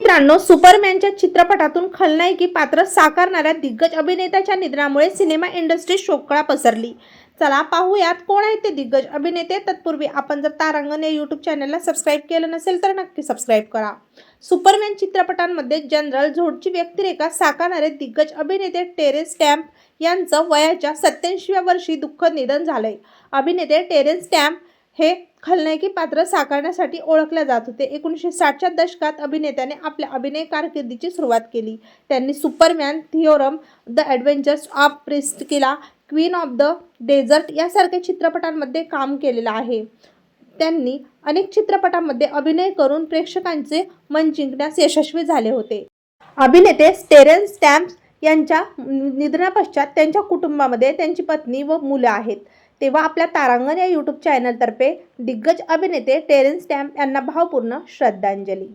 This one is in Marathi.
मित्रांनो सुपरमॅनच्या चित्रपटातून खलनायकी पात्र साकारणाऱ्या दिग्गज अभिनेत्याच्या निधनामुळे सिनेमा इंडस्ट्री शोकळा पसरली. चला पाहूयात कोण आहेत ते दिग्गज अभिनेते. तत्पूर्वी आपण जर तारांगण या यूट्यूब चॅनलला सबस्क्राईब केलं नसेल तर नक्की सबस्क्राईब करा. सुपरमॅन चित्रपटांमध्ये जनरल झोडची व्यक्तिरेखा साकारणारे दिग्गज अभिनेते टेरेस स्टॅम्प यांचं वयाच्या सत्याऐंशीव्या वर्षी दुःखद निधन झालंय. अभिनेते टेरेस स्टॅम्प हे खलनायकी पात्र साकारण्यासाठी ओळखले जात होते. एकोणीसशे साठच्या दशकात अभिनेत्याने आपल्या अभिनय कारकिर्दीची सुरुवात केली. त्यांनी Superman theorem the adventures of Priscilla queen of the desert यासारख्या चित्रपटांमध्ये काम केलेलं आहे. त्यांनी अनेक चित्रपटांमध्ये अभिनय करून प्रेक्षकांचे मन जिंकण्यास यशस्वी झाले होते. अभिनेते स्टेरन स्टॅम्प्स यांच्या निधनापश्चात त्यांच्या कुटुंबामध्ये त्यांची पत्नी व मुलं आहेत. तेव्हा आपल्या तारांगण या यूट्यूब चॅनलतर्फे दिग्गज अभिनेते टेरेन स्टॅम्प यांना भावपूर्ण श्रद्धांजली.